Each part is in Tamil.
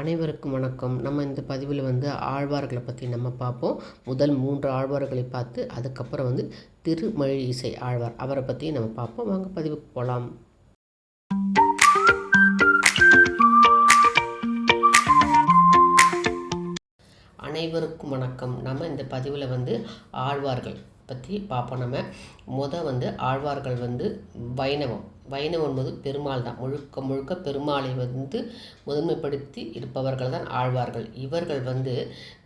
அனைவருக்கும் வணக்கம். நம்ம இந்த பதிவில் வந்து ஆழ்வார்களை பற்றி நம்ம பார்ப்போம். முதல் மூன்று ஆழ்வார்களை பார்த்து அதுக்கப்புறம் வந்து திருமழி இசை ஆழ்வார். அவரை பற்றி நம்ம பார்ப்போம். வாங்க பதிவுக்கு போகலாம் அனைவருக்கும் வணக்கம். நம்ம இந்த பதிவில் வந்து ஆழ்வார்கள் பற்றி பார்ப்போம். நம்ம முத வந்து ஆழ்வார்கள் வந்து வைணவம். வைணவம் என்பது பெருமாள் தான். முழுக்க முழுக்க பெருமாளை வந்து முதன்மைப்படுத்தி இருப்பவர்கள் தான் ஆழ்வார்கள். இவர்கள் வந்து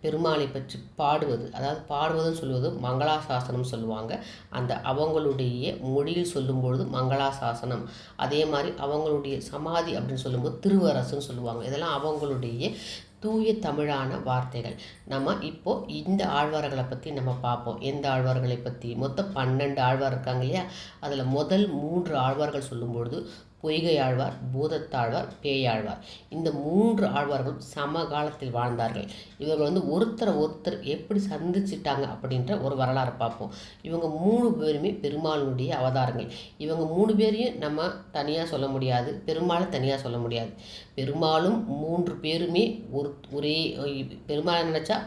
பெருமாளை பற்றி பாடுவது அதாவது பாடுவதுன்னு சொல்லுவது மங்களாசாசனம் சொல்லுவாங்க. அந்த அவங்களுடைய மொழியில் சொல்லும்பொழுது மங்களாசாசனம். அதே மாதிரி அவங்களுடைய சமாதி அப்படின்னு சொல்லும்போது திருவரசுன்னு சொல்லுவாங்க. இதெல்லாம் அவங்களுடைய தூய தமிழான வார்த்தைகள். நம்ம இப்போது இந்த ஆழ்வார்களை பற்றி நம்ம பார்ப்போம். எந்த ஆழ்வார்களை பற்றி மொத்தம் பன்னெண்டு ஆழ்வார் இருக்காங்க இல்லையா? அதில் முதல் மூன்று ஆழ்வார்கள் சொல்லும்பொழுது பொய்கை ஆழ்வார் பூதத்தாழ்வார் பேயாழ்வார். இந்த மூன்று ஆழ்வார்களும் சமகாலத்தில் வாழ்ந்தார்கள். இவர்கள் வந்து ஒருத்தரை ஒருத்தர் எப்படி சந்திச்சிட்டாங்க அப்படின்ற ஒரு வரலாறு பார்ப்போம். இவங்க மூணு பேருமே பெருமாளுடைய அவதாரங்கள். இவங்க மூணு பேரையும் நம்ம தனியாக சொல்ல முடியாது பெருமாளை தனியாக சொல்ல முடியாது. பெருமாளும் மூன்று பேருமே ஒரு ஒரே பெருமாளை நினச்சா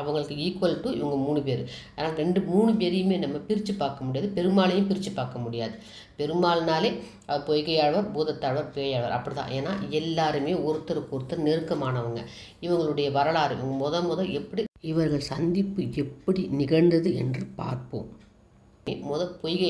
அவங்களுக்கு ஈக்குவல் டு இவங்க மூணு பேர். ஆனால் ரெண்டு மூணு பேரையுமே நம்ம பிரித்து பார்க்க முடியாது பெருமாளையும் பிரித்து பார்க்க முடியாது. பெருமாள்னாலே பொய்கையாழ்வார் பூதத்தாழ்வார் பேயாழ்வார். அப்படி தான் ஏன்னா எல்லாருமே ஒருத்தருக்கு ஒருத்தர் நெருக்கமானவங்க. இவங்களுடைய வரலாறு இவங்க முத முத எப்படி இவர்கள் சந்திப்பு எப்படி நிகழ்ந்தது என்று பார்ப்போம். முத பொய்கை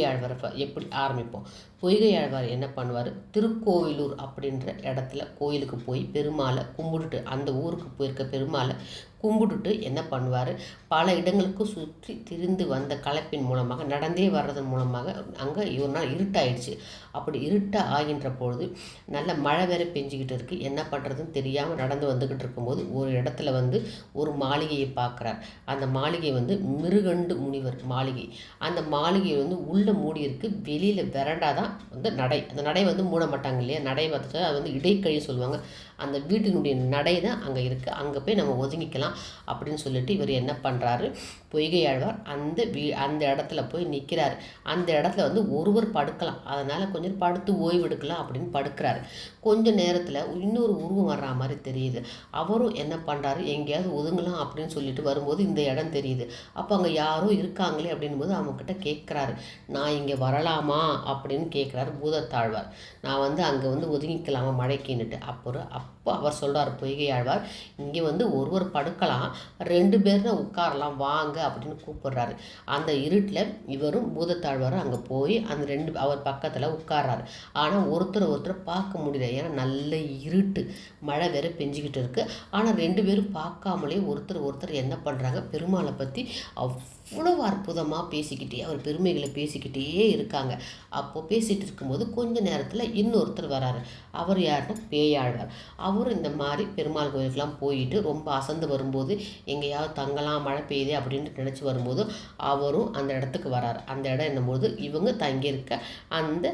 எப்படி ஆரம்பிப்போம்? பொய்கை ஆழ்வார் என்ன பண்ணுவார்? திருக்கோவிலூர் அப்படின்ற இடத்துல கோயிலுக்கு போய் பெருமாளை கும்பிட்டுட்டு அந்த ஊருக்கு போயிருக்க பெருமாளை கும்பிட்டுட்டு என்ன பண்ணுவார்? பல இடங்களுக்கு சுற்றி திரிந்து வந்த கலப்பின் மூலமாக நடந்தே வர்றதன் மூலமாக அங்கே ஒரு நாள் இருட்டாயிடுச்சு. அப்படி இருட்டாக ஆகின்ற பொழுது நல்ல மழை வேற பெஞ்சிக்கிட்டு இருக்குது என்ன பண்ணுறதுன்னு தெரியாமல் நடந்து வந்துக்கிட்டு இருக்கும்போது ஒரு இடத்துல வந்து ஒரு மாளிகையை பார்க்குறார். அந்த மாளிகை வந்து மிருகண்டு முனிவர் மாளிகை. அந்த மாளிகை வந்து உள்ளே மூடி இருக்குது வெளியில் விரண்டா தான் வந்து நடை. அந்த நடை வந்து மூட மாட்டாங்க இல்லையா? நடை பார்த்துட்டு அது வந்து இடைக்கழி சொல்லுவாங்க. அந்த வீட்டினுடைய நடை தான் அங்கே இருக்குது அங்கே போய் நம்ம ஒதுங்கிக்கலாம். அப்படின்னு சொல்லிட்டு இவர் என்ன பண்ணுறாரு பொய்கை ஆழ்வார் அந்த வீ அந்த இடத்துல போய் நிற்கிறாரு அந்த இடத்துல வந்து ஒருவர் படுக்கலாம். அதனால் கொஞ்சம் படுத்து ஓய்வு எடுக்கலாம் அப்படின்னு படுக்கிறாரு. கொஞ்ச நேரத்தில் இன்னொரு உருவம் வர்ற மாதிரி தெரியுது. அவரும் என்ன பண்ணுறாரு எங்கேயாவது ஒதுங்கலாம் அப்படின்னு சொல்லிட்டு வரும்போது இந்த இடம் தெரியுது. அப்போ அங்கே யாரோ இருக்காங்களே அப்படின்போது அவங்கக்கிட்ட கேட்குறாரு. நான் இங்கே வரலாமா? அப்படின்னு கேட்குறாரு பூதத்தாழ்வார். நான் வந்து அங்கே வந்து ஒதுங்கிக்கலாமா மழைக்கின்னுட்டு. அப்புறம் அப்போ அவர் சொல்கிறார் பொய்கை ஆழ்வார் இங்கே வந்து ஒருவர் படுக்கலாம் ரெண்டு பேர் தான் உட்காரலாம் வாங்க அப்படின்னு கூப்பிடுறாரு. அந்த இருட்டில் இவரும் பூதத்தாழ்வாரும் அங்கே போய் அந்த ரெண்டு அவர் பக்கத்தில் உட்கார்றாரு. ஆனால் ஒருத்தர் ஒருத்தர் பார்க்க முடியல. ஏன்னா நல்ல இருட்டு மழை வேற பெஞ்சிக்கிட்டு இருக்குது ஆனால் ரெண்டு பேரும் பார்க்காமலே ஒருத்தர் ஒருத்தர் என்ன பண்ணுறாங்க பெருமாளை பற்றி அவ் அவ்வளோ அற்புதமாக பேசிக்கிட்டே அவர் பெருமைகளை பேசிக்கிட்டே இருக்காங்க. அப்போது பேசிகிட்டு இருக்கும்போது கொஞ்ச நேரத்தில் இன்னொருத்தர் வராரு. அவர் யாருன்னா பேயாழ்வார். அவரும் இந்த மாதிரி பெருமாள் கோயிலுக்கெலாம் போயிட்டு ரொம்ப அசந்து வரும்போது எங்கேயாவது தங்கலாம் மழை பெய்யுதே அப்படின்ட்டு நினச்சி வரும்போது அவரும் அந்த இடத்துக்கு வராரு. அந்த இடம் என்னும்போது இவங்க தங்கியிருக்க அந்த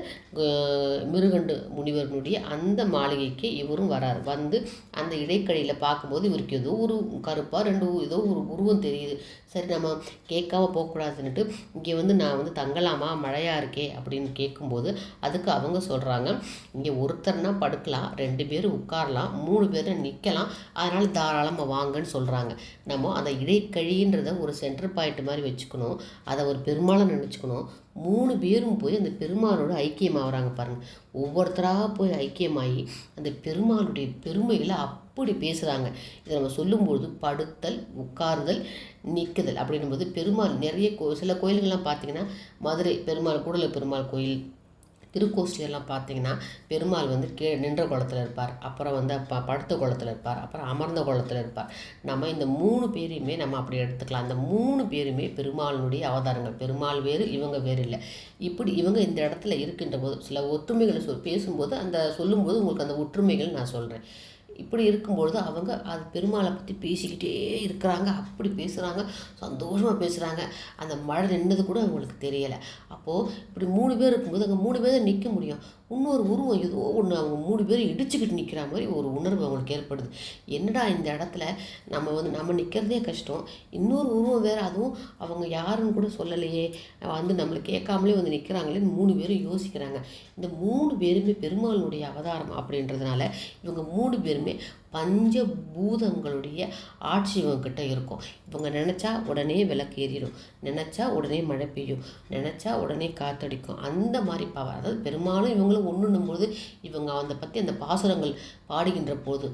மிருகண்டு முனிவர்களுடைய அந்த மாளிகைக்கு இவரும் வராரு. வந்து அந்த இடைக்கழியில் பார்க்கும்போது இவருக்கு ஏதோ ஒரு கருப்பாக ரெண்டு ஏதோ ஒரு உருவம் தெரியுது. சரி நம்ம கேட்காம போகக்கூடாதுன்னுட்டு இங்கே வந்து நான் வந்து தங்கலாமா? மழையாக இருக்கே அப்படின்னு கேட்கும்போது அதுக்கு அவங்க சொல்கிறாங்க இங்கே ஒருத்தர்னா படுக்கலாம் ரெண்டு பேர் உட்காரலாம் மூணு பேர் நிற்கலாம் அதனால் தாராளமாக வாங்கன்னு சொல்கிறாங்க நம்ம அந்த இடைக்கழின்றத ஒரு சென்டர் பாயிண்ட் மாதிரி வச்சுக்கணும் அதை ஒரு பெருமாளை நினச்சிக்கணும். மூணு பேரும் போய் அந்த பெருமாளோட ஐக்கியமாகறாங்க பாருங்கள் ஒவ்வொருத்தராக போய் ஐக்கியமாகி அந்த பெருமாளுடைய பெருமைகளை அப்படி பேசுகிறாங்க இதை நம்ம சொல்லும்பொழுது படுத்தல் உட்காருதல் நிற்குதல் அப்படின்னும்போது பெருமாள் நிறைய கோ சில கோயில்கள்லாம் பார்த்தீங்கன்னா மதுரை பெருமாள் கூடல பெருமாள் கோயில் திருக்கோஷ்டியெல்லாம் பார்த்தீங்கன்னா பெருமாள் வந்து கீழே நின்ற குளத்தில் இருப்பார். அப்புறம் வந்து ப படுத்த குளத்தில் இருப்பார். அப்புறம் அமர்ந்த குளத்தில் இருப்பார். நம்ம இந்த மூணு பேரையுமே நம்ம அப்படி எடுத்துக்கலாம். அந்த மூணு பேருமே பெருமாளினுடைய அவதாரங்கள். பெருமாள் வேறு இவங்க வேறு இல்லை. இப்படி இவங்க இந்த இடத்துல இருக்கின்ற போது சில ஒற்றுமைகளை சொல் பேசும்போது அந்த சொல்லும்போது உங்களுக்கு அந்த ஒற்றுமைகள் நான் சொல்கிறேன் இப்படி இருக்கும்பொழுது அவங்க அது பெருமாளை பற்றி பேசிக்கிட்டே இருக்கிறாங்க அப்படி பேசுகிறாங்க சந்தோஷமாக பேசுகிறாங்க அந்த மழை நின்னது கூட அவங்களுக்கு தெரியலை. அப்போது இப்படி மூணு பேர் இருக்கும்போது அங்கே மூணு பேர் நிற்க முடியும். இன்னொரு உருவம் ஏதோ ஒன்று அவங்க மூணு பேரும் இடிச்சுக்கிட்டு நிற்கிற மாதிரி ஒரு உணர்வு அவங்களுக்கு ஏற்படுது. என்னடா இந்த இடத்துல நம்ம வந்து நம்ம நிற்கிறதே கஷ்டம். இன்னொரு உருவம் வேறு அதுவும் அவங்க யாருன்னு கூட சொல்லலையே. வந்து நம்மளை கேட்காமலே வந்து நிற்கிறாங்களேன்னு மூணு பேரும் யோசிக்கிறாங்க. இந்த மூணு பேருமே பெருமாளுடைய அவதாரம் அப்படின்றதுனால இவங்க மூணு பேருமே பஞ்சபூதங்களுடைய ஆட்சி இவங்கக்கிட்ட இருக்கும். இவங்க நினச்சா உடனே விளக்கு ஏறிடும். நினச்சா உடனே மழை பெய்யும். நினச்சா உடனே காற்றடிக்கும் அந்த மாதிரி பவர் அதாவது பெரும்பாலும் இவங்களும் ஒன்றுன்னும் பொழுது இவங்க அந்த பற்றி அந்த பாசுரங்கள் பாடுகின்ற போது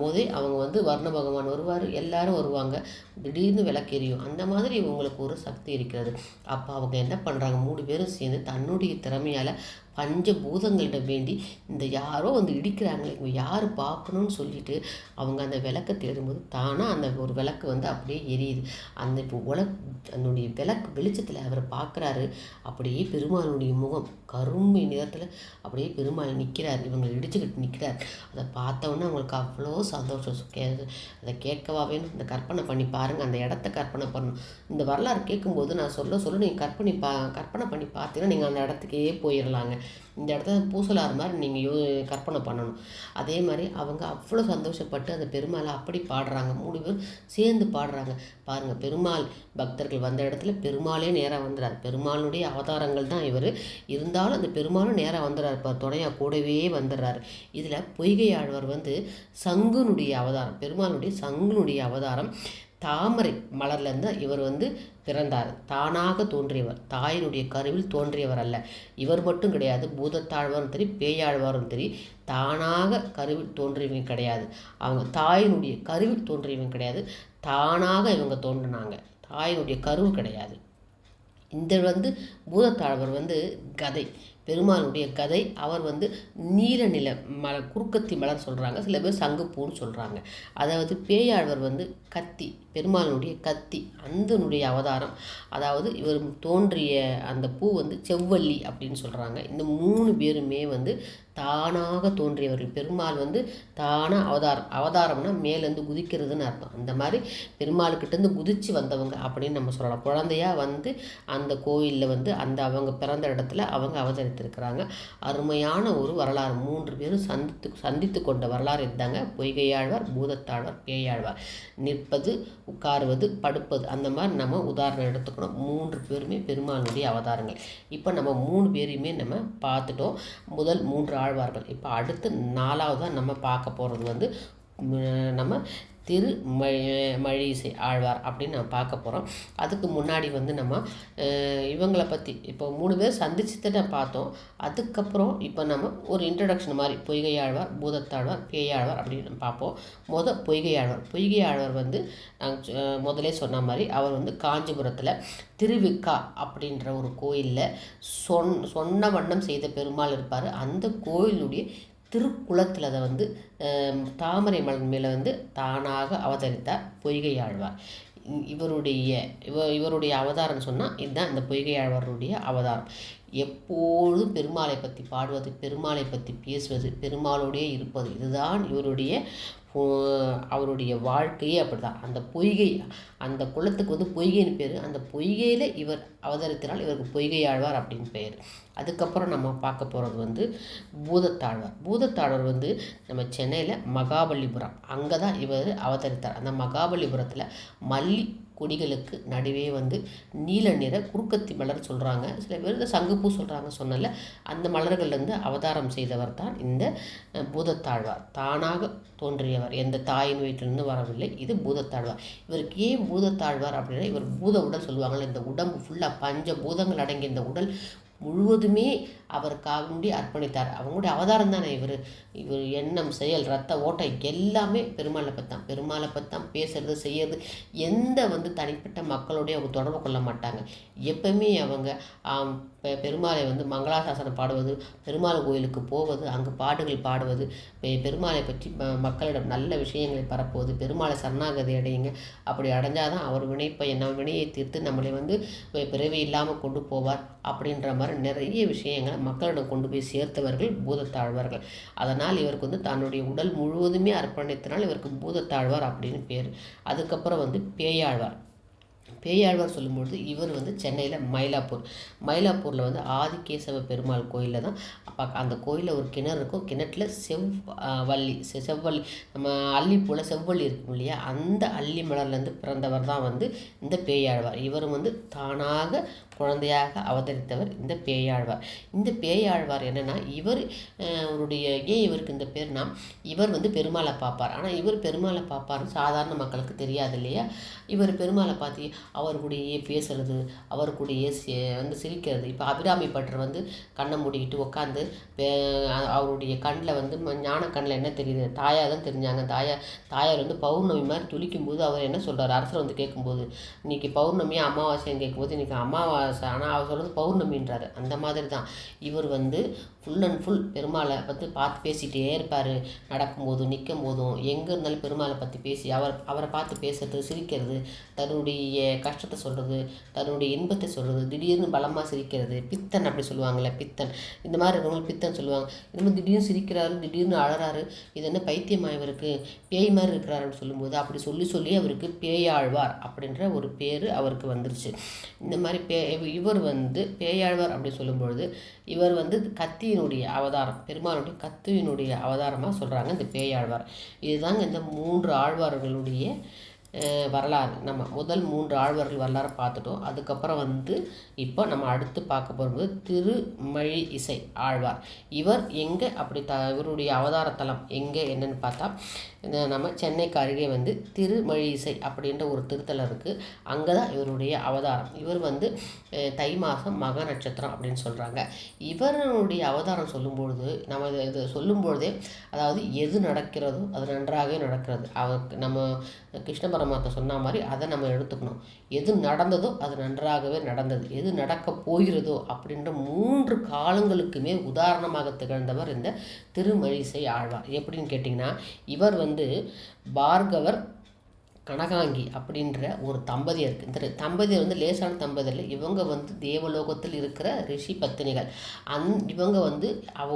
போதே அவங்க வந்து வர்ண பகவான் வருவார் எல்லாரும் வருவாங்க. திடீர்னு விளக்கேறியும் அந்த மாதிரி இவங்களுக்கு ஒரு சக்தி இருக்கிறது. அப்போ அவங்க என்ன பண்ணுறாங்க மூணு பேரும் சேர்ந்து தன்னுடைய திறமையால் பஞ்சபூதங்கள்கிட்ட வேண்டி இந்த யாரோ வந்து இடிக்கிறாங்களே இவங்க யார் பார்க்கணும்னு சொல்லிட்டு அவங்க அந்த விளக்கை தேடும்போது தானாக அந்த ஒரு விளக்கு வந்து அப்படியே எரியுது. அந்த இப்போ உலக் அதனுடைய விளக்கு வெளிச்சத்தில் அவர் பார்க்குறாரு. அப்படியே பெருமாளுடைய முகம் கருமை நிறத்தில் அப்படியே பெருமாள் நிற்கிறார் இவங்களை இடிச்சுக்கிட்டு நிற்கிறார் அதை பார்த்தோன்னே அவங்களுக்கு அவ்வளோ சந்தோஷம். கே அதை கேட்கவா வேணும். இந்த கற்பனை பண்ணி பாருங்கள் அந்த இடத்த கற்பனை பண்ணணும். இந்த வரலாறு கேட்கும்போது நான் சொல்ல சொல்ல நீங்கள் கற்பனை பா கற்பனை பண்ணி பார்த்தீங்கன்னா நீங்கள் அந்த இடத்துக்கே போயிடலாங்க இந்த இடத்துல பூசலாறு மாதிரி நீங்கள் யோ கற்பனை பண்ணணும். அதே மாதிரி அவங்க அவ்வளோ சந்தோஷப்பட்டு அந்த பெருமாளை அப்படி பாடுறாங்க. மூணு பேரும் சேர்ந்து பாடுறாங்க. பாருங்கள் பெருமாள் பக்தர்கள் வந்த இடத்துல பெருமாளே நேராக வந்துடுறார் பெருமாளுடைய அவதாரங்கள் தான் இவர். இருந்தாலும் அந்த பெருமாளும் நேராக வந்துடுறார் இப்போ துணையாக கூடவே வந்துடுறாரு இதில் பொய்கை ஆழ்வார் வந்து சங்குனுடைய அவதாரம் பெருமாளுடைய சங்குனுடைய அவதாரம். தாமரை மலர்லேருந்து இவர் வந்து பிறந்தார். தானாக தோன்றியவர். தாயினுடைய கருவில் தோன்றியவர் அல்ல. இவர் மட்டும் கிடையாது பூதத்தாழ்வாரும் சரி பேயாழ்வாரும் சரி தானாக கருவில் தோன்றியவங்க கிடையாது. அவங்க தாயினுடைய கருவில் தோன்றியவங்க கிடையாது. தானாக இவங்க தோன்றினாங்க. தாயினுடைய கருவு கிடையாது. இந்த வந்து பூதத்தாழ்வர் வந்து கதை. பெருமானுடைய கதை அவர் வந்து நீல நில மலர் குறுக்கத்தி மலர் சொல்கிறாங்க சில பேர் சங்குப்பூன்னு சொல்கிறாங்க அதாவது பேயாழ்வர் வந்து கத்தி பெருமானுடைய கத்தி அந்தனுடைய அவதாரம். அதாவது இவர் தோன்றிய அந்த பூ வந்து செவ்வள்ளி அப்படின்னு சொல்கிறாங்க இந்த மூணு பேருமே வந்து தானாக தோன்றியவர்கள். பெருமாள் வந்து தானாக அவதாரம் அவதாரம்னா மேலேருந்து குதிக்கிறதுன்னு அர்த்தம். அந்த மாதிரி பெருமாள்கிட்டேருந்து குதித்து வந்தவங்க அப்படின்னு நம்ம சொல்லலாம். குழந்தையாக வந்து அந்த கோயிலில் வந்து அந்த அவங்க பிறந்த இடத்துல அவங்க அவதரித்திருக்கிறாங்க. அருமையான ஒரு வரலாறு. மூன்று பேரும் சந்தித்து சந்தித்து கொண்ட வரலாறு இருந்தாங்க பொய்கையாழ்வார் பூதத்தாழ்வார் பேயாழ்வார். நிற்பது உட்காருவது படுப்பது அந்த மாதிரி நம்ம உதாரணம் எடுத்துக்கணும். மூன்று பேருமே பெருமாளுடைய அவதாரங்கள். இப்போ நம்ம மூணு பேரையுமே நம்ம பார்த்துட்டோம். முதல் மூன்று ஆள் வாழ்வார்கள். இப்போ அடுத்து நாலாவதாக நம்ம பார்க்க போகிறது வந்து நம்ம திரு மழிசை ஆழ்வார் அப்படின்னு நம்ம பார்க்க போகிறோம் அதுக்கு முன்னாடி வந்து நம்ம இவங்களை பற்றி இப்போ மூணு பேர் சந்திச்சுட்டு பார்த்தோம். அதுக்கப்புறம் இப்போ நம்ம ஒரு இன்ட்ரடக்ஷன் மாதிரி பொய்கை ஆழ்வார் பூதத்தாழ்வார் பேயாழ்வார் அப்படின்னு நம்ம பார்ப்போம். முத பொய்கை ஆழ்வார். பொய்கை ஆழ்வார் வந்து நாங்கள் முதலே சொன்ன மாதிரி அவர் வந்து காஞ்சிபுரத்தில் திருவிக்கா அப்படின்ற ஒரு கோயிலில் சொன் சொன்ன வண்ணம் செய்த பெருமாள் இருப்பார். அந்த கோயிலுடைய திருக்குளத்தில் அதை வந்து தாமரை மலர் மேலே வந்து தானாக அவதரித்தார் பொய்கை ஆழ்வார். இவருடைய இவ இவருடைய அவதாரம் சொன்னால் இதுதான் இந்த பொய்கை ஆழ்வாருடைய அவதாரம். எப்பொழுதும் பெருமாளை பற்றி பாடுவது பெருமாளை பற்றி பேசுவது பெருமாளோடையே இருப்பது. இதுதான் இவருடைய அவருடைய வாழ்க்கையே அப்படி தான் அந்த பொய்கை அந்த குளத்துக்கு வந்து பொய்கைன்னு பேர். அந்த பொய்கையில் இவர் அவதரித்தினால் இவருக்கு பொய்கை ஆழ்வார் அப்படின்னு பெயர். அதுக்கப்புறம் நம்ம பார்க்க போகிறது வந்து பூதத்தாழ்வார். பூதத்தாழ்வார் வந்து நம்ம சென்னையில் மகாபலிபுரம். அங்கே தான் இவர் அவதரித்தார். அந்த மகாபலிபுரத்தில் மல்லி கொடிகளுக்கு நடுவே வந்து நீல நிற குறுக்கத்தி மலர் சொல்கிறாங்க சில பேர் இந்த சங்குப்பூ சொல்கிறாங்க சொன்னல அந்த மலர்கள்லேருந்து அவதாரம் செய்தவர் தான் இந்த பூதத்தாழ்வார். தானாக தோன்றியவர். எந்த தாயின் வீட்டிலிருந்து வரவில்லை. இது பூதத்தாழ்வார். இவருக்கு ஏன் பூதத்தாழ்வார் அப்படின்னா இவர் பூத உடல் சொல்லுவாங்கள்ல இந்த உடம்பு ஃபுல்லாக பஞ்ச பூதங்கள் அடங்கிய இந்த உடல் முழுவதுமே அவருக்காக வேண்டி அர்ப்பணித்தார். அவங்களுடைய அவதாரம் தானே இவர்? இவர் எண்ணம் செயல் ரத்த ஓட்டம் எல்லாமே பெருமாளை பற்றி தான் பெருமாளை பற்றி தான் பேசுறது செய்யறது எந்த வந்து தனிப்பட்ட மக்களுடைய அவங்க தொடர்பு கொள்ள மாட்டாங்க. எப்பவுமே அவங்க பெருமாளை வந்து மங்களாசாசனம் பாடுவது பெருமாள் கோயிலுக்கு போவது அங்கு பாடுகள் பாடுவது பெருமாளை பற்றி மக்களிடம் நல்ல விஷயங்களை பரப்புவது பெருமாளை சரணாகதி அடையுங்க. அப்படி அடைஞ்சால் தான் அவர் வினைப்பை நம்ம வினையை தீர்த்து நம்மளை வந்து பிறவி இல்லாமல் கொண்டு போவார் அப்படின்ற மாதிரி நிறைய விஷயங்களை மக்களிடம் கொண்டு போய் சேர்த்தவர்கள் பூதத்தாழ்வார்கள். அதனால் இவருக்கு வந்து தன்னுடைய உடல் முழுவதுமே அர்ப்பணித்தனால் இவருக்கு பூதத்தாழ்வார் அப்படின்னு பேர். அதுக்கப்புறம் வந்து பேயாழ்வார். பேயாழ்வார் சொல்லும்பொழுது இவர் வந்து சென்னையில் மயிலாப்பூர். மயிலாப்பூரில் வந்து ஆதிகேசவ பெருமாள் கோயிலில் தான் அப்போ அந்த கோயிலில் ஒரு கிணறு இருக்கும். கிணற்றில் செவ் வள்ளி செவ்வள்ளி நம்ம அல்லிப்பூவில் செவ்வள்ளி இருக்கும் இல்லையா? அந்த அள்ளி மலர்லேருந்து பிறந்தவர் தான் வந்து இந்த பேயாழ்வார் இவரும் வந்து தானாக குழந்தையாக அவதரித்தவர் இந்த பேயாழ்வார். இந்த பேயாழ்வார் என்னென்னா இவர் அவருடைய ஏன் இவருக்கு இந்த பேர்னா இவர் வந்து பெருமாளை பார்ப்பார். ஆனால் இவர் பெருமாளை பார்ப்பார்னு சாதாரண மக்களுக்கு தெரியாது இல்லையா? இவர் பெருமாளை பார்த்து அவர் கூடயே பேசுறது அவர் கூடயே வந்து சிரிக்கிறது. இப்போ அபிராமி பட்டர் வந்து கண்ணை மூடிக்கிட்டு உட்காந்து அவருடைய கண்ணில் வந்து ஞான கண்ணில் என்ன தெரியுது? தாயாக தான் தெரிஞ்சாங்க. தாயா தாயார் வந்து பௌர்ணமி மாதிரி துளிக்கும் போது அவர் என்ன சொல்கிறார் அரசர் வந்து கேட்கும்போது இன்றைக்கி பௌர்ணமி அமாவாசைன்னு கேட்கும்போது இன்றைக்கி அம்மாவா ஆனால் அவர் சொல்கிறது பௌர்ணமின்றார். அந்த மாதிரி தான் இவர் வந்து ஃபுல் அண்ட் ஃபுல் பெருமாளை பற்றி பார்த்து பேசிகிட்டே இருப்பார். நடக்கும்போதும் நிற்கும் போதும் எங்கே இருந்தாலும் பெருமாளை பற்றி பேசி அவர் அவரை பார்த்து பேசுறது சிரிக்கிறது தன்னுடைய கஷ்டத்தை சொல்கிறது தன்னுடைய இன்பத்தை சொல்கிறது திடீர்னு பலமாக சிரிக்கிறது பித்தன் அப்படி சொல்லுவாங்கள்ல பித்தன். இந்த மாதிரி இருக்கவங்க பித்தன் சொல்லுவாங்க. இந்த மாதிரி திடீர்னு சிரிக்கிறாரு திடீர்னு அழறாரு இது என்ன பைத்தியமாக இவருக்கு? பேய் மாதிரி இருக்கிறாருன்னு சொல்லும்போது அப்படி சொல்லி சொல்லி அவருக்கு பேயாழ்வார் அப்படின்ற ஒரு பேர் அவருக்கு வந்துருச்சு. இந்த மாதிரி பே இவர் வந்து பேயாழ்வார் அப்படி சொல்லும்பொழுது இவர் வந்து கத்துவினுடைய அவதாரம் பெருமாளுடைய கத்தியினுடைய அவதாரமாக சொல்கிறாங்க இந்த பேயாழ்வார். இதுதாங்க இந்த மூன்று ஆழ்வார்களுடைய வரலாறு. நம்ம முதல் மூன்று ஆழ்வார்கள் வரலாறு பார்த்துட்டோம். அதுக்கப்புறம் வந்து இப்போ நம்ம அடுத்து பார்க்க போகும்போது திருமழி இசை ஆழ்வார். இவர் எங்கே அப்படி த இவருடைய அவதாரத்தலம் எங்கே என்னென்னு பார்த்தா நம்ம சென்னைக்கு அருகே வந்து திருமழிசை அப்படின்ற ஒரு திருத்தலம் இருக்குது அங்கே தான் இவருடைய அவதாரம். இவர் வந்து தை மாதம் மக நட்சத்திரம் அப்படின்னு சொல்கிறாங்க இவருடைய அவதாரம் சொல்லும்பொழுது நம்ம இது சொல்லும்பொழுதே அதாவது எது நடக்கிறதோ அது நன்றாகவே நடக்கிறது. அவருக்கு நம்ம கிருஷ்ண பரமாத்மா சொன்ன மாதிரி அதை நம்ம எடுத்துக்கணும். எது நடந்ததோ அது நன்றாகவே நடந்தது. எது நடக்க போகிறதோ அப்படின்ற மூன்று காலங்களுக்குமே உதாரணமாக திகழ்ந்தவர் இந்த திருமழிசை ஆழ்வார். எப்படின்னு கேட்டிங்கன்னா இவர் வந்து வந்து பார்கவர் கனகாங்கி அப்படின்ற ஒரு தம்பதியர் இருக்குது இந்த தம்பதியர் வந்து லேசான தம்பதியில் இவங்க வந்து தேவலோகத்தில் இருக்கிற ரிஷி பத்தினிகள். அந் இவங்க வந்து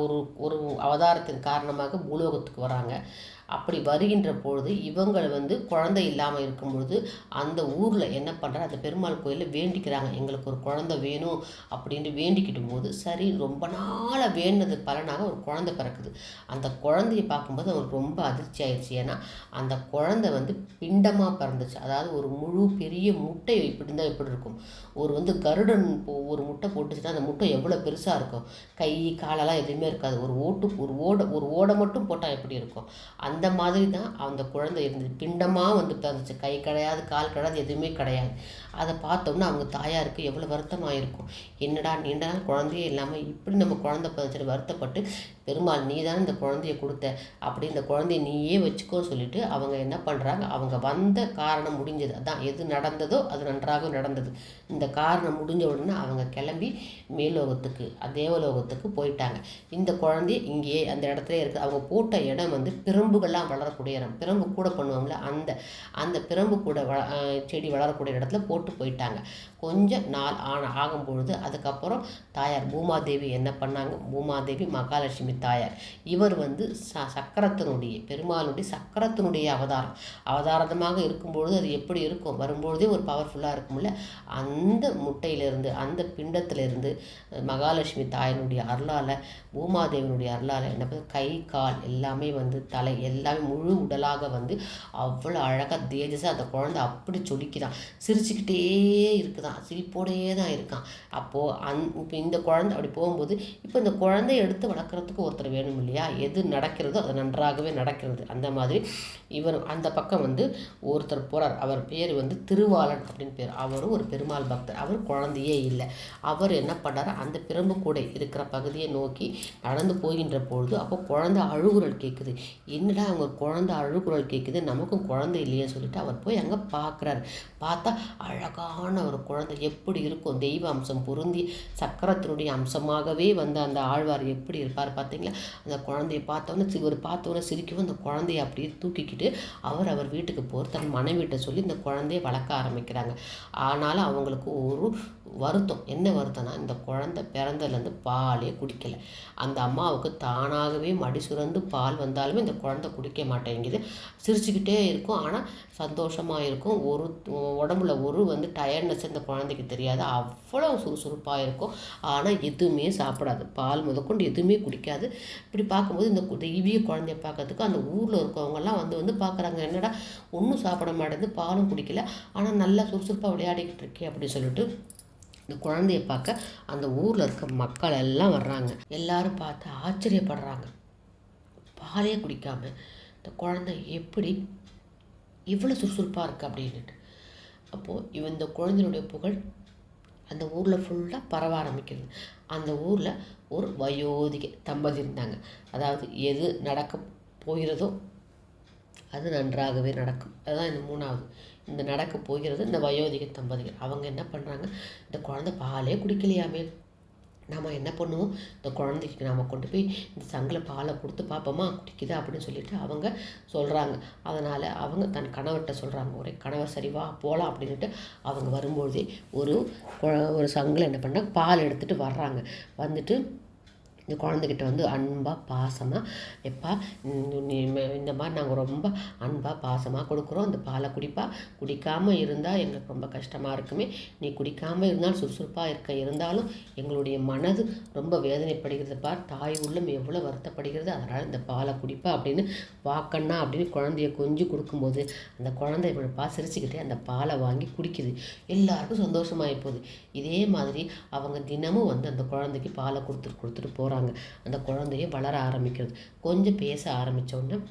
ஒரு ஒரு அவதாரத்தின் காரணமாக பூலோகத்துக்கு வராங்க. அப்படி வருகின்ற பொழுது இவங்கள் வந்து குழந்தை இல்லாமல் இருக்கும் பொழுது அந்த ஊரில் என்ன பண்ணுற அந்த பெருமாள் கோயிலில் வேண்டிக்கிறாங்க. எங்களுக்கு ஒரு குழந்தை வேணும் அப்படின்ட்டு வேண்டிக்கிட்டும் போது சரி ரொம்ப நாளாக வேண்டினது பலனாக ஒரு குழந்தை பிறக்குது. அந்த குழந்தைய பார்க்கும்போது அவங்களுக்கு ரொம்ப அதிர்ச்சி ஆயிடுச்சு. ஏன்னா அந்த குழந்தை வந்து பிண்டமாக பிறந்துச்சு. அதாவது ஒரு முழு பெரிய முட்டை இப்படி இருந்தால் எப்படி இருக்கும். ஒரு வந்து கருடன் ஒரு முட்டை போட்டுச்சுன்னா அந்த முட்டை எவ்வளோ பெருசாக இருக்கும்? கை காலெல்லாம் எதுவுமே இருக்காது. ஒரு ஓட்டு ஒரு ஓடை ஒரு ஓடை மட்டும் போட்டால் எப்படி இருக்கும்? அந்த மாதிரி தான் அந்த குழந்தை இருந்தது. பிண்டமாக வந்து பிறந்துச்சு கை கிடையாது கால் கிடையாது எதுவுமே கிடையாது. அதை பார்த்தோம்னா அவங்க தாயாருக்கு எவ்வளோ வருத்தமாக இருக்கும் என்னடா நீண்ட நாள் குழந்தையே இல்லாமல் இப்படி நம்ம குழந்த பதினஞ்சு வருத்தப்பட்டு பெருமாள் நீ தான் இந்த குழந்தைய கொடுத்த? அப்படி இந்த குழந்தைய நீயே வச்சுக்கோன்னு சொல்லிட்டு அவங்க என்ன பண்ணுறாங்க அவங்க வந்த காரணம் முடிஞ்சது. அதான் எது நடந்ததோ அது நன்றாக நடந்தது. இந்த காரணம் முடிஞ்ச உடனே அவங்க கிளம்பி மேலோகத்துக்கு தேவலோகத்துக்கு போயிட்டாங்க. இந்த குழந்தை இங்கேயே அந்த இடத்துல இருக்குது அவங்க போட்ட இடம் வந்து பிரம்புகள்லாம் வளரக்கூடிய இடம். பிரம்பு கூட பண்ணுவாங்களே அந்த அந்த பிரம்பு கூட வள செடி வளரக்கூடிய இடத்துல போட்டு போயிட்டாங்க. கொஞ்சம் நாள் ஆன ஆகும்பொழுது அதுக்கப்புறம் தாயார் பூமாதேவி என்ன பண்ணாங்க? பூமாதேவி மகாலட்சுமி தாயார். இவர் வந்து ச சக்கரத்தினுடைய பெருமாளுடைய சக்கரத்தினுடைய அவதாரம். அவதாரமாக இருக்கும்பொழுது அது எப்படி இருக்கும்? வரும்பொழுதே ஒரு பவர்ஃபுல்லாக இருக்கும்ல. அந்த முட்டையிலிருந்து அந்த பிண்டத்திலிருந்து மகாலட்சுமி தாயினுடைய அருளால் பூமாதேவினுடைய அருளால் என்ன கை கால் எல்லாமே வந்து தலை எல்லாமே முழு உடலாக வந்து அவ்வளோ அழகாக தேஜஸாக அந்த குழந்தை அப்படி சொல்லிக்கிறான் சிரிச்சுக்கிட்டே இருக்குதான். சிரிப்போடையே தான் இருக்கான். அப்போது அந் இப்போ இந்த குழந்தை அப்படி போகும்போது இப்போ இந்த குழந்தைய எடுத்து வளர்க்குறதுக்கு ஒருத்தர் வேணும் இல்லையா? எது நடக்கிறதோ அது நன்றாகவே நடக்கிறது. அந்த மாதிரி இவர் அந்த பக்கம் வந்து ஒருத்தர் போகிறார் அவர் பேர் வந்து திருவாளன் அப்படின்னு பேர். அவரும் ஒரு பெருமாள் பக்தர். அவர் குழந்தையே இல்லை. அவர் என்ன பண்ணார் அந்த பிரம்பு கூடை இருக்கிற பகுதியை நோக்கி நடந்து போகின்ற பொழுது அப்போ குழந்தை அழுகுரல் கேட்குது என்னடா அவங்க குழந்தை அழுகுரல் கேட்குது நமக்கும் குழந்தை இல்லையே சொல்லிட்டு அவர் போய் அங்கே பார்க்குறாரு பார்த்தா அழ அழகான ஒரு குழந்தை எப்படி இருக்கும்? தெய்வ அம்சம் பொருந்தி சக்கரத்தினுடைய அம்சமாகவே வந்து அந்த ஆழ்வார் எப்படி இருப்பார் பார்த்தீங்களா? அந்த குழந்தைய பார்த்தோன்னே இவர் பார்த்தோன்னே சிரிக்கவும் அந்த குழந்தைய அப்படியே தூக்கிக்கிட்டு அவர் அவர் வீட்டுக்கு போகிற தன் மனைவிட்ட சொல்லி இந்த குழந்தைய வளர்க்க ஆரம்பிக்கிறாங்க. ஆனாலும் அவங்களுக்கு ஒரு வருத்தம். என்ன வருத்தம்னா இந்த குழந்தை பிறந்ததுலேருந்து பாலே குடிக்கலை. அந்த அம்மாவுக்கு தானாகவே மடி சுரந்து பால் வந்தாலுமே இந்த குழந்தை குடிக்க மாட்டேங்குது. சிரிச்சுக்கிட்டே இருக்கும். ஆனால் சந்தோஷமாக இருக்கும். ஒரு உடம்புல ஒரு வந்து டயர்ட்னஸ் இந்த குழந்தைக்கு தெரியாது. அவ்வளோ சுறுசுறுப்பாக இருக்கும். ஆனால் எதுவுமே சாப்பிடாது. பால் முதற்கொண்டு எதுவுமே குடிக்காது. இப்படி பார்க்கும்போது இந்த தெய்வீக குழந்தைய பார்க்கறதுக்கு அந்த ஊரில் இருக்கவங்கெல்லாம் வந்து வந்து பார்க்குறாங்க என்னடா ஒன்றும் சாப்பிட மாட்டேங்குது பாலும் குடிக்கல. ஆனால் நல்லா சுறுசுறுப்பாக விளையாடிக்கிட்டு இருக்கே அப்படின்னு சொல்லிட்டு இந்த குழந்தைய பார்க்க அந்த ஊரில் இருக்க மக்கள் எல்லாம் வர்றாங்க. எல்லாரும் பார்த்து ஆச்சரியப்படுறாங்க. பாலே குடிக்காமல் இந்த குழந்தை எப்படி இவ்வளோ சுறுசுறுப்பாக இருக்குது அப்படின்ட்டு அப்போது இவன் இந்த குழந்தையினுடைய புகழ் அந்த ஊரில் ஃபுல்லாக பரவ ஆரம்பிக்கிறது அந்த ஊரில் ஒரு வயோதிக தம்பதி இருந்தாங்க. அதாவது எது நடக்க போகிறதோ அது நன்றாகவே நடக்கும். அதுதான் இந்த மூணாவது. இந்த நடக்க போகிறது இந்த வயோதிக தம்பதிகள். அவங்க என்ன பண்ணுறாங்க இந்த குழந்தை பாலே குடிக்கலையாமே நாம் என்ன பண்ணுவோம்? இந்த குழந்தைக்கு நாம் கொண்டு போய் இந்த சங்கில் பாலை கொடுத்து பார்ப்போமா குடிக்குதா? அப்படின்னு சொல்லிட்டு அவங்க சொல்கிறாங்க அதனால் அவங்க தன் கணவர்கிட்ட சொல்கிறாங்க ஒரே கணவர் சரிவா போகலாம் அப்படின்ட்டு அவங்க வரும்பொழுதே ஒரு ஒரு சங்கில் என்ன பண்ணால் பால் எடுத்துகிட்டு வர்றாங்க. வந்துட்டு இந்த குழந்தைகிட்ட வந்து அன்பாக பாசமாக எப்பா இந்த- நீ இந்த மாதிரி நாங்கள் ரொம்ப அன்பாக பாசமாக கொடுக்குறோம். அந்த பாலை குடிப்பா. குடிக்காமல் இருந்தால் எங்களுக்கு ரொம்ப கஷ்டமாக இருக்குமே. நீ குடிக்காமல் இருந்தாலும் சுறுசுறுப்பாக இருக்க இருந்தாலும் எங்களுடைய மனது ரொம்ப வேதனைப்படுகிறது. பார் தாய் உள்ளம் எவ்வளோ வருத்தப்படுகிறது. அதனால் இந்த பாலை குடிப்பா அப்படின்னு வாக்கண்ணா அப்படின்னு குழந்தைய கொஞ்சி கொடுக்கும்போது அந்த குழந்தை இவனப்பா சிரிச்சுக்கிட்டே அந்த பாலை வாங்கி குடிக்குது. எல்லாருக்கும் சந்தோஷமாகி போகுது. இதே மாதிரி அவங்க தினமும் வந்து அந்த குழந்தைக்கு பாலை கொடுத்துட்டு கொடுத்துட்டு போகிறாங்க அந்த குழந்தைய வளர ஆரம்பிக்கிறது. கொஞ்சம் பேச ஆரம்பிச்ச உடனே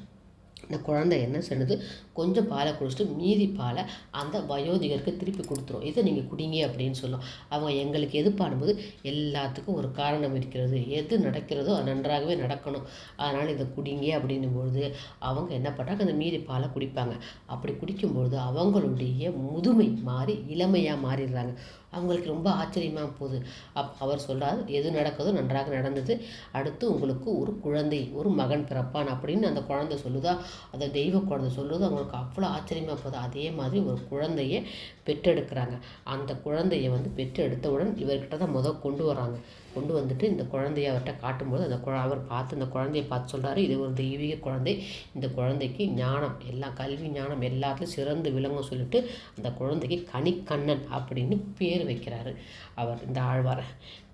அந்த குழந்தை என்ன பண்ணுது கொஞ்சம் பாலை குடிச்சிட்டு மீதி பாலை அந்த வயோதிகருக்கு திருப்பி கொடுத்துரும். இதை நீங்கள் குடிங்க அப்படின்னு சொல்லும். அவங்க எங்களுக்கு எது பண்ணும்போது எல்லாத்துக்கும் ஒரு காரணம் இருக்கிறது. எது நடக்கிறதோ அது நன்றாகவே நடக்கணும். அதனால் இதை குடிங்க அப்படின்னும் பொழுது அவங்க என்ன பண்ணுறாங்க அந்த மீதி பாலை குடிப்பாங்க. அப்படி குடிக்கும்பொழுது அவங்களுடைய முதுமை மாறி இளமையாக மாறிடுறாங்க. அவங்களுக்கு ரொம்ப ஆச்சரியமாக போகுது. அப் அவர் சொல்கிறார் எது நடக்குதோ நன்றாக நடந்தது. அடுத்து உங்களுக்கு ஒரு குழந்தை ஒரு மகன் பிறப்பான் அப்படின்னு அந்த குழந்தை சொல்லுதா? அந்த தெய்வ குழந்தை சொல்லுது? அவங்களுக்கு அவ்வளோ ஆச்சரியமாக போகுது அதே மாதிரி ஒரு குழந்தைய பெற்றெடுக்கிறாங்க. அந்த குழந்தைய வந்து பெற்றெடுத்தவுடன் இவர்கிட்ட தான் முதல் கொண்டு வராங்க கொண்டு வந்துட்டு இந்த குழந்தைய அவர்கிட்ட காட்டும்போது அந்த குழ அவர் பார்த்து அந்த குழந்தைய பார்த்து சொல்கிறாரு இது ஒரு தெய்வீக குழந்தை. இந்த குழந்தைக்கு ஞானம் எல்லா கல்வி ஞானம் எல்லாத்துலையும் சிறந்து விளங்கும் சொல்லிட்டு அந்த குழந்தைக்கு கனிக்கண்ணன் அப்படின்னு பேர் வைக்கிறாரு. அவர் இந்த ஆழ்வார்.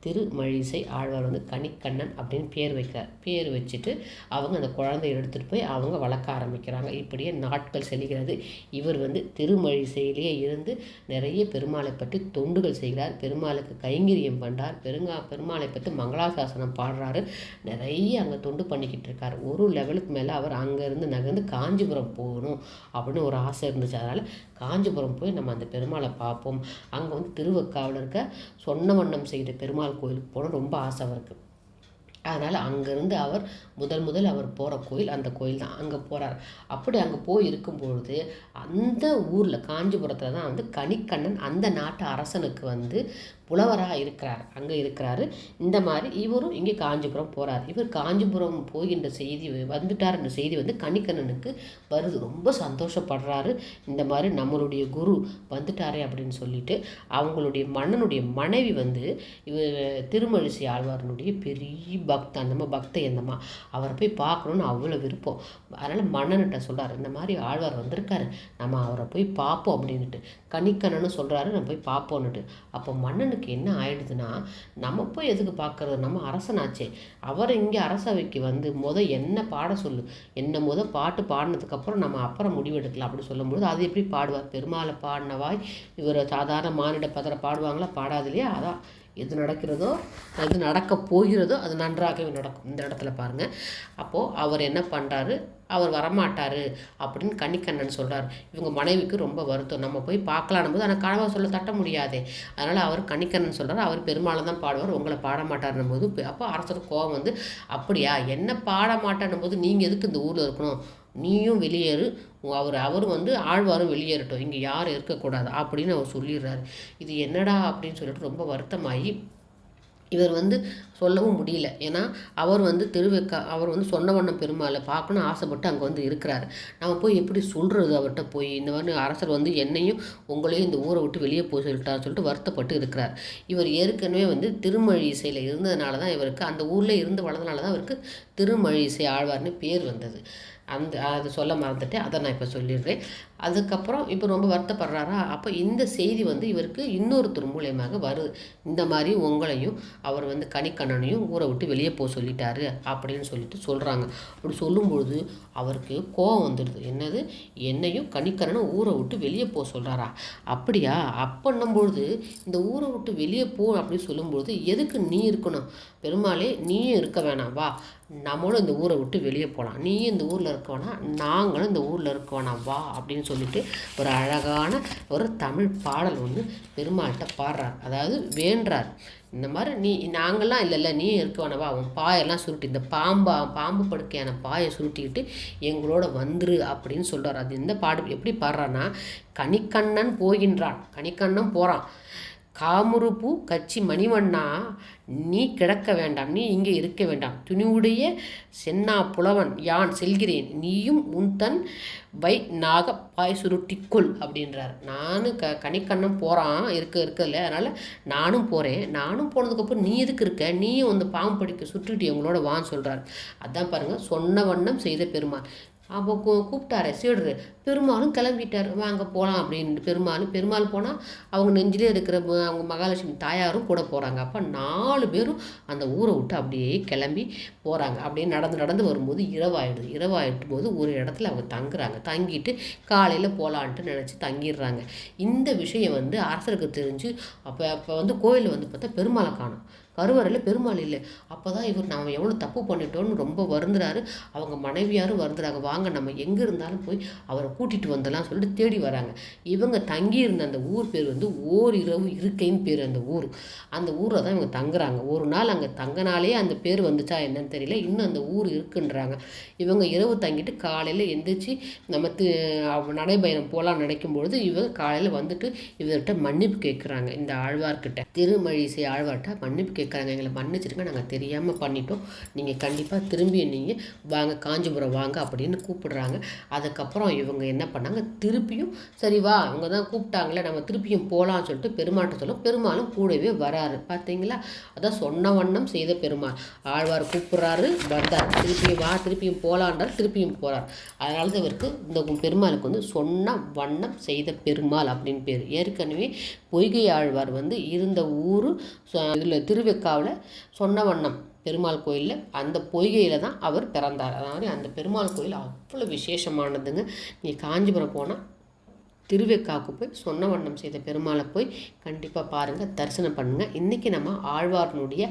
திருமழிசை ஆழ்வார் வந்து கனிக்கண்ணன் அப்படின்னு பேர் வைக்கிறார் பேர் வச்சுட்டு அவங்க அந்த குழந்தைய எடுத்துகிட்டு போய் அவங்க வளர்க்க ஆரம்பிக்கிறாங்க. இப்படியே நாட்கள் செல்கிறது. இவர் வந்து திருமழிசையிலேயே இருந்து நிறைய பெருமாளை பற்றி தொண்டுகள் செய்கிறார். பெருமாளுக்கு கைங்கரியம் பண்ணுறார் பெருங்கா பெருமாளை பற்றி மங்களாசாசனம் பாடுறாரு. நிறைய அங்கே தொண்டு பண்ணிக்கிட்டு இருக்கார். ஒரு லெவலுக்கு மேலே அவர் அங்கேருந்து நகர்ந்து காஞ்சிபுரம் போகணும் அப்படின்னு ஒரு ஆசை இருந்துச்சு. அதனால் காஞ்சிபுரம் போய் நம்ம அந்த பெருமாளை பார்ப்போம். அங்கே வந்து திருவக்காவில் இருக்க சொன்ன வண்ணம் செய்த பெருமாள் கோயிலுக்கு போகணும் ரொம்ப ஆசை அவருக்கு. அதனால் அங்கேருந்து அவர் முதல் முதல் அவர் போகிற கோயில் அந்த கோயில் தான். அங்கே போகிறார் அப்படி அங்கே போய் இருக்கும்பொழுது அந்த ஊரில் காஞ்சிபுரத்தில் தான் வந்து கனிக்கண்ணன் அந்த நாட்டு அரசனுக்கு வந்து புலவராக இருக்கிறார். அங்கே இருக்கிறாரு. இந்த மாதிரி இவரும் இங்கே காஞ்சிபுரம் போகிறார் இவர் காஞ்சிபுரம் போகின்ற செய்தி வந்துட்டார் என்ற செய்தி வந்து கனிக்கண்ணனுக்கு வருது. ரொம்ப சந்தோஷப்படுறாரு. இந்த மாதிரி நம்மளுடைய குரு வந்துட்டாரே அப்படின்னு சொல்லிட்டு அவங்களுடைய மன்னனுடைய மனைவி வந்து இவர் திருமழிசை ஆழ்வாரனுடைய பெரிய பக்தன். அந்தம்மா பக்த அந்தம்மா அவரை போய் பார்க்கணுன்னு அவ்வளோ விருப்பம். அதனால் மன்னன்கிட்ட சொல்கிறார் இந்த மாதிரி ஆழ்வார் வந்திருக்காரு. நம்ம அவரை போய் பார்ப்போம் அப்படின்னுட்டு. கணிக்கணன்னு சொல்கிறாரு நம்ம போய் பார்ப்போன்னுட்டு. அப்போ மன்னனுக்கு என்ன ஆயிடுதுன்னா நம்ம போய் எதுக்கு பார்க்குறது? நம்ம அரசனாச்சே. அவர் இங்கே அரசவைக்கு வந்து முத என்ன பாட சொல்லு? என்ன முத பாட்டு பாடினதுக்கப்புறம் நம்ம அப்புறம் முடிவெடுக்கலாம் அப்படி சொல்லும்போது அது எப்படி பாடுவார்? பெருமாளை பாடினவாய் இவர் சாதாரண மானிட பதற பாடுவாங்களா? பாடாது இல்லையா? அதான். எது நடக்கிறதோ எது நடக்க போகிறதோ அது நன்றாகவே நடக்கும். இந்த இடத்துல பாருங்கள் அப்போது அவர் என்ன பண்ணுறாரு அவர் வரமாட்டார் அப்படின்னு கன்னிக்கண்ணன் சொல்கிறார் இவங்க மனைவிக்கு ரொம்ப வருத்தம். நம்ம போய் பார்க்கலான்னும் போது ஆனால் கணவர் சொல்ல தட்ட முடியாதே. அதனால் அவர் கன்னிக்கண்ணன் சொல்கிறார் அவர் பெருமாளை தான் பாடுவார் உங்களை பாடமாட்டார்னும் போது. அப்போ அரசர் கோவம் வந்து அப்படியா? என்ன பாட மாட்டேன்னும் போது நீங்கள் எதுக்கு இந்த ஊரில் இருக்கணும்? நீயும் வெளியேறு. அவர் அவர் வந்து ஆழ்வாரும் வெளியேறட்டும். இங்கே யாரும் இருக்கக்கூடாது அப்படின்னு அவர் சொல்லிடுறாரு. இது என்னடா அப்படின்னு சொல்லிட்டு ரொம்ப வருத்தமாகி இவர் வந்து சொல்லவும் முடியல. ஏன்னா அவர் வந்து திருவெக்கா அவர் வந்து சொன்னவண்ணம் பெருமாளை பார்க்கணும் ஆசைப்பட்டு அங்கே வந்து இருக்கிறாரு. நம்ம போய் எப்படி சொல்கிறது அவர்கிட்ட போய்? இந்த மாதிரி அரசர் வந்து என்னையும் உங்களையும் இந்த ஊரை விட்டு வெளியே போய் சொல்லிட்டார் சொல்லிட்டு வருத்தப்பட்டு இருக்கிறார். இவர் ஏற்கனவே வந்து திருமழி இசையில் இருந்ததுனால தான் இவருக்கு அந்த ஊரில் இருந்து வளர்ந்தனால தான் அவருக்கு திருமழி இசை ஆழ்வார்னு பேர் வந்தது. அந்த அது சொல்ல மறந்துட்டேன். அதை நான் இப்போ சொல்லிடுறேன். அதுக்கப்புறம் இப்போ ரொம்ப வருத்தப்படுறாரா? அப்போ இந்த செய்தி வந்து இவருக்கு இன்னொருத்தர் மூலியமாக வருது. இந்த மாதிரி உங்களையும் அவர் வந்து கனிக்கண்ணனையும் ஊரை விட்டு வெளியே போக சொல்லிட்டாரு அப்படின்னு சொல்லிட்டு சொல்கிறாங்க அப்படி சொல்லும்பொழுது அவருக்கு கோவம் வந்துடுது. என்னது? என்னையும் கனிக்கண்ணனும் ஊரை விட்டு வெளியே போக சொல்கிறாரா அப்படியா? அப்படின்னும்பொழுது இந்த ஊரை விட்டு வெளியே போ அப்படின்னு சொல்லும்பொழுது எதுக்கு நீ இருக்கணும்? பெருமாளே நீயும் இருக்க வேணாம். வா. நம்மளும் இந்த ஊரை விட்டு வெளியே போகலாம். நீயும் இந்த ஊரில் இருக்க வேணாம் நாங்களும் இந்த ஊரில் இருக்க வேணாம் வா அப்படின்னு சொல்லிட்டு ஒரு அழகான ஒரு தமிழ் பாடல் ஒன்று பெருமாள்கிட்ட பாடுறார். அதாவது வேண்டுறார். இந்த மாதிரி நீ நாங்கள்லாம் இல்லைல்ல நீ இருக்க வேணவா அவன் பாயெல்லாம் சுருட்டி இந்த பாம்பா பாம்பு படுக்கையான பாயை சுருட்டிக்கிட்டு எங்களோட வந்துரு அப்படின்னு சொல்கிறார் அது எந்த பாடு எப்படி பாடுறான்னா கனிக்கண்ணன் போகின்றான். கனிக்கண்ணன் போகிறான் காமுறுப்பு கச்சி மணிவண்ணா நீ கிடக்க வேண்டாம் நீ இங்கே இருக்க வேண்டாம். துணிவுடைய சென்னா புலவன் யான் செல்கிறேன் நீயும் உன் தன் வை நாக பாய் சுருட்டிக்குள் அப்படின்றார். நானும் க கனிக்கண்ணம் போகிறான் இருக்க இருக்கல அதனால் நானும் போகிறேன் நானும் போனதுக்கப்புறம் நீ எதுக்கு இருக்க? நீயும் வந்து பாம்பு படிக்க சுட்டுக்கிட்டு எங்களோட வான்னு சொல்கிறார் அதான் பாருங்கள் சொன்ன வண்ணம் செய்த பெருமாள் அப்போ கூ கூப்பிட்டாரு சீடுரு பெருமாளும் கிளம்பிட்டார். வாங்க போகலாம் அப்படின்ட்டு பெருமாளும் பெருமாள் போனால் அவங்க நெஞ்சிலே இருக்கிற அவங்க மகாலட்சுமி தாயாரும் கூட போகிறாங்க அப்போ நாலு பேரும் அந்த ஊரை விட்டு அப்படியே கிளம்பி போகிறாங்க அப்படியே நடந்து நடந்து வரும்போது இரவாயிடுது. இரவாயிட்டும் போது ஒரு இடத்துல அவங்க தங்குறாங்க. தங்கிட்டு காலையில் போகலான்ட்டு நினச்சி தங்கிடுறாங்க. இந்த விஷயம் வந்து அரசருக்கு தெரிஞ்சு அப்போ அப்போ வந்து கோயிலில் வந்து பார்த்தா பெருமாளை காணும். கருவறையில் பெருமாள் இல்லை. அப்போ தான் இவர் நம்ம எவ்வளோ தப்பு பண்ணிட்டோம்னு ரொம்ப வருந்துறாரு. அவங்க மனைவியாரும் வருந்துறாங்க. வாங்க நம்ம எங்கே இருந்தாலும் போய் அவரை கூட்டிகிட்டு வந்துடலாம் சொல்லிட்டு தேடி வராங்க. இவங்க தங்கியிருந்த அந்த ஊர் பேர் வந்து ஓர் இரவு இருக்கைன்னு பேர் அந்த ஊர். அந்த ஊரில் தான் இவங்க தங்குறாங்க. ஒரு நாள் அங்கே தங்கினாலே அந்த பேர் வந்துச்சா என்னன்னு தெரியல. இன்னும் அந்த ஊர் இருக்குன்றாங்க. இவங்க இரவு தங்கிட்டு காலையில் எந்திரிச்சு நம்ம நடைபயணம் போகலான்னு நினைக்கும் பொழுது இவங்க காலையில் வந்துட்டு இவர்கிட்ட மன்னிப்பு கேட்குறாங்க இந்த ஆழ்வார்கிட்ட. திருமழிசை ஆழ்வார்கிட்ட மன்னிப்பு கேட்குறாங்க எங்களை மன்னிச்சிருங்க நாங்கள் தெரியாமல் பண்ணிட்டோம். நீங்கள் கண்டிப்பாக திரும்பி நீங்கள் வாங்க காஞ்சிபுரம் வாங்க அப்படின்னு கூப்பிடுறாங்க. அதுக்கப்புறம் இவங்க என்ன பண்ணாங்க? திருப்பியும் சரி வா அவங்க தான் கூப்பிட்டாங்களே நம்ம திருப்பியும் போகலான்னு சொல்லிட்டு பெருமாட்ட சொல்ல பெருமாளும் கூடவே வராரு. பார்த்தீங்களா அதான் சொன்ன வண்ணம் செய்த பெருமாள். ஆழ்வார் கூப்பிட்றாரு வந்தார். திருப்பியும் வா திருப்பியும் போகலான்றார் திருப்பியும் போகிறார் அதனால தான் இவருக்கு இந்த பெருமாளுக்கு வந்து சொன்ன வண்ணம் செய்த பெருமாள் அப்படின்னு பேர். ஏற்கனவே பொய்கை ஆழ்வார் வந்து இருந்த ஊர் இதில் திருவெக்காவில் சொன்ன வண்ணம் பெருமாள் கோயிலில் அந்த பொய்கையில் தான் அவர் பிறந்தார். அதாவது அந்த பெருமாள் கோயில் அவ்வளோ விசேஷமானதுங்க. நீ காஞ்சிபுரம் போனால் திருவெக்காவுக்கு போய் சொன்ன வண்ணம் செய்த பெருமாளை போய் கண்டிப்பாக பாருங்கள் தரிசனம் பண்ணுங்கள் இன்றைக்கி நம்ம ஆழ்வார்னுடைய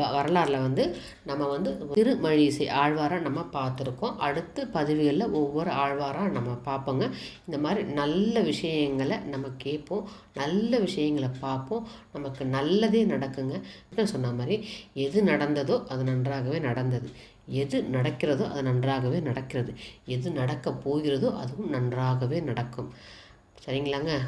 வரலாறில் வந்து நம்ம வந்து திருமழிசை ஆழ்வாராக நம்ம பார்த்துருக்கோம். அடுத்து பதிவுகளில் ஒவ்வொரு ஆழ்வாராக நம்ம பார்ப்போங்க. இந்த மாதிரி நல்ல விஷயங்களை நம்ம கேட்போம் நல்ல விஷயங்களை பார்ப்போம். நமக்கு நல்லதே நடக்குங்க. சொன்ன மாதிரி எது நடந்ததோ அது நன்றாகவே நடந்தது. எது நடக்கிறதோ அது நன்றாகவே நடக்கிறது. எது நடக்க போகிறதோ அதுவும் நன்றாகவே நடக்கும். சரிங்களாங்க?